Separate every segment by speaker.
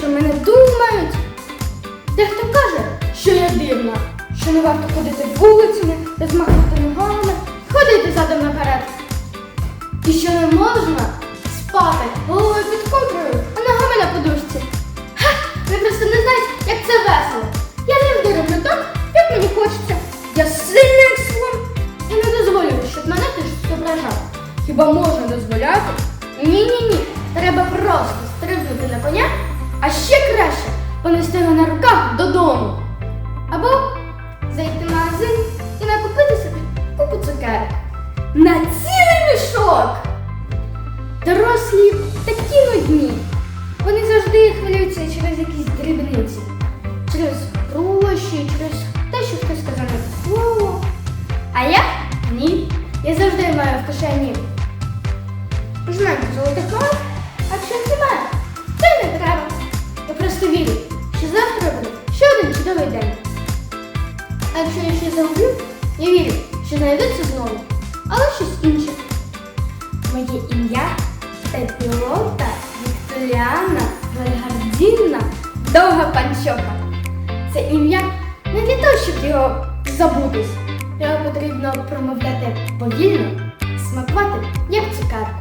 Speaker 1: про мене думають. Дехто каже, що я дивна, що не варто ходити вулицями, розмахувати ногами, ходити задом наперед. І що не можна спати головою під ковдрою, а ногами на подушці. Ха! Ви просто не знаєте, як це весело. Я завжди роблю так, як мені хочеться. Я сильний як слон і не дозволю, щоб мене хтось зображав. Хіба можна дозволяти? Ні-ні-ні. Треба просто стрибнути на коня, а ще краще понести його на руках додому. Або зайти в магазин і накупити собі купу цукерок. На цілий мішок! Дорослі такі нудні. Вони завжди хвилюються через якісь дрібниці, через гроші, через те, що хтось сказав не слово. А я ні. Я завжди маю в кишені знаки золотих а якщо немає, й не треба. А якщо я щось загублю, я вірю, що знайдеться знову, але щось інше. Моє ім'я Пепілота Вікторіана Вальгардінна Довга Панчоха. Це ім'я не для того, щоб його забутись. Його потрібно промовляти повільно, смакувати, як цукерку.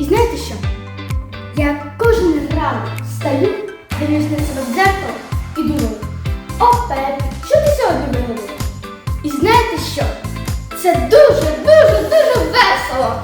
Speaker 1: І знаєте що? Я кожен ранок встаю, дивлюсь на себе Це дуже, дуже, дуже весело.